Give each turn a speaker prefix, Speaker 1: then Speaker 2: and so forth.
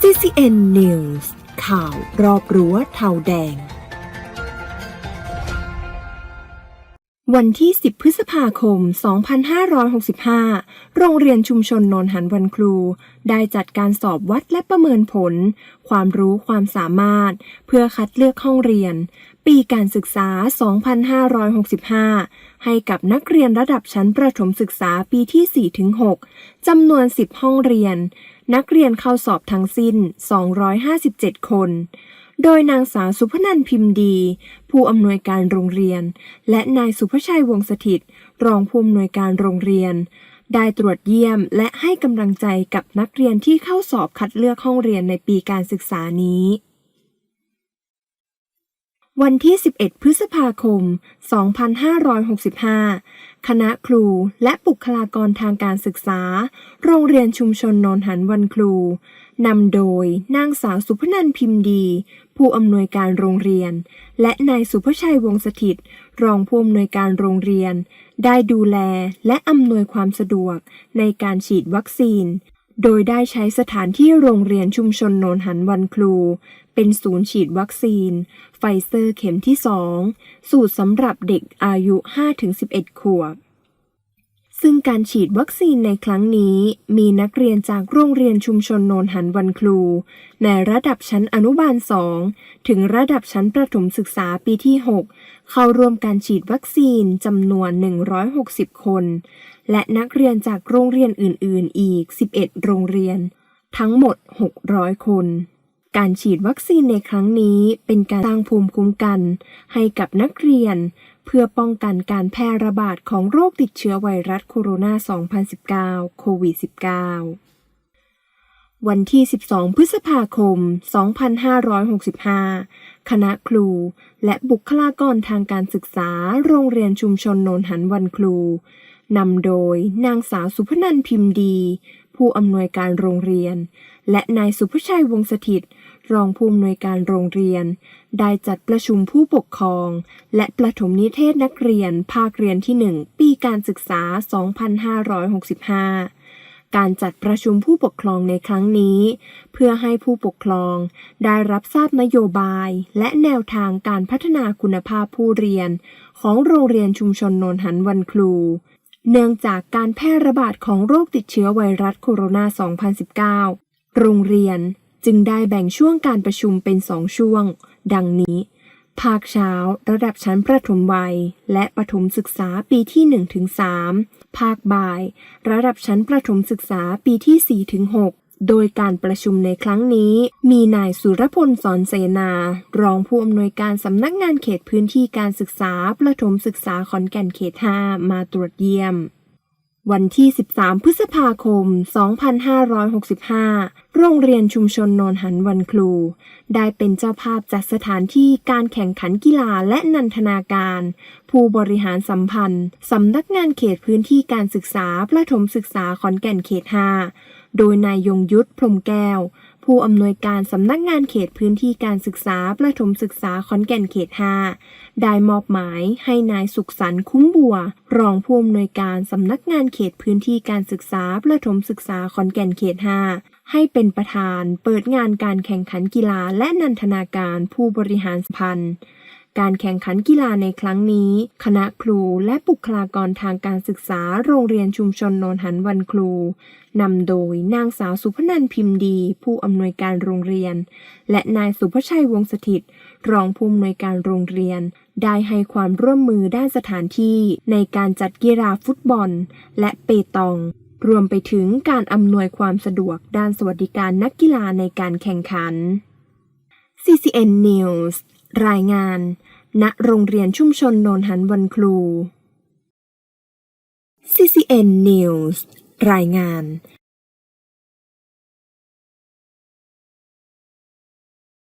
Speaker 1: CCN News ข่าวรอบรั้วเทาแดง วันที่ 10 พฤษภาคม 2565 โรงเรียนชุมชนนนหันวันครู ได้จัดการสอบวัดและประเมินผล ความรู้ความสามารถ เพื่อคัดเลือกห้องเรียน ปีการศึกษา 2565 ให้กับนักเรียนระดับชั้นประถมศึกษาปีที่ 4-6 จำนวน 10 ห้องเรียน นักเรียนเข้าสอบทั้งสิ้น 257 คน โดยนางสาวสุพนันพิมพ์ดี ผู้อำนวยการโรงเรียน และนายสุภชัยวงศ์สถิต รองผู้อำนวยการโรงเรียน ได้ตรวจเยี่ยมและให้กำลังใจกับนักเรียนที่เข้าสอบคัดเลือกห้องเรียนในปีการศึกษานี้วันที่ 11 พฤษภาคม 2565 คณะครูและบุคลากรทางการศึกษา โรงเรียนชุมชนนนหันวันครู นำโดยนางสาวสุพนันพิมพ์ดี ผู้อำนวยการโรงเรียน และนายสุภชัยวงศ์สถิต รองผู้อำนวยการโรงเรียน ได้ดูแลและอำนวยความสะดวกในการฉีดวัคซีน โดยได้ใช้สถานที่โรงเรียนชุมชนโนนหันวันครู เป็นศูนย์ฉีดวัคซีน ไฟเซอร์เข็มที่ 2 สูตรสำหรับเด็กอายุ 5-11 ขวบ ซึ่งการฉีดวัคซีนในครั้งนี้ มีนักเรียนจากโรงเรียนชุมชนโนนหันวันครู ในระดับชั้นอนุบาล 2 ถึงระดับชั้นประถมศึกษาปีที่ 6 เข้าร่วมการฉีดวัคซีนจำนวน 160 คน และนักเรียนจากโรงเรียนอื่น ๆ อีก 11 โรงเรียน ทั้งหมด 600 คนการฉีดวัคซีนในครั้งนี้เป็นการสร้างภูมิคุ้มกัน ให้กับนักเรียน เพื่อป้องกันการแพร่ระบาดของโรคติดเชื้อไวรัสโคโรนา 2019 โควิด -19 วันที่ 12 พฤษภาคม 2565 คณะครู และบุคลากรทางการศึกษาโรงเรียนชุมชนโนนหันวันครูนำโดยนางสาวสุพนันพิมพ์ดี ผู้อำนวยการโรงเรียน และนายสุภชัยวงศ์สถิตรองผู้อำนวยการโรงเรียน ได้จัดประชุมผู้ปกครอง และประถมนิเทศนักเรียน ภาคเรียนที่ 1 ปีการศึกษา 2565การจัดประชุมผู้ปกครองในครั้งนี้ เพื่อให้ผู้ปกครองได้รับทราบนโยบาย และแนวทางการพัฒนาคุณภาพผู้เรียน ของโรงเรียนชุมชนนนหันวันครู เนื่องจากการแพร่ระบาดของโรคติดเชื้อไวรัสโคโรนา 2019 โรงเรียนจึงได้แบ่งช่วงการประชุมเป็นสองช่วง ดังนี้ ภาคเช้าระดับชั้นประถมวัย และประถมศึกษาปีที่ 1-3 ภาคบ่าย ระดับชั้นประถมศึกษาปีที่ 4-6 โดยการประชุมในครั้งนี้ มีนายสุรพลสอนเสนา รองผู้อำนวยการสำนักงานเขตพื้นที่การศึกษา ประถมศึกษาขอนแก่นเขต 5 มาตรวจเยี่ยม วันที่ 13 พฤษภาคม 2565 โรงเรียนชุมชนนนหันวันครู ได้เป็นเจ้าภาพจัดสถานที่การแข่งขันกีฬาและนันทนาการ ผู้บริหารสัมพันธ์สำนักงานเขตพื้นที่การศึกษา ประถมศึกษาขอนแก่นเขต 5 โดยนายยงยุทธพรมแก้ว ผู้อำนวยการสำนักงานเขตพื้นที่การศึกษาประถมศึกษาขอนแก่นเขต 5 ได้มอบหมายให้นายสุขสันต์คุ้มบัว รองผู้อำนวยการสำนักงานเขตพื้นที่การศึกษาประถมศึกษาขอนแก่นเขต 5ให้เป็นประธานเปิดงานการแข่งขันกีฬาและนันทนาการผู้บริหารสัมพันธ์ การแข่งขันกีฬาในครั้งนี้ คณะครูและบุคลากรทางการศึกษาโรงเรียนชุมชนโนนหันวันครูนำโดยนางสาวสุพนันพิมพ์ดี ผู้อำนวยการโรงเรียน และนายสุภชัยวงศ์สถิตรองผู้อำนวยการโรงเรียน ได้ให้ความร่วมมือด้านสถานที่ในการจัดกีฬาฟุตบอล และเปตอง รวมไปถึงการอำนวยความสะดวกด้านสวัสดิการนักกีฬาในการแข่งขัน CCN News รายงาน ณโรงเรียนชุมชนโนนหันวันครู CCN News รายงาน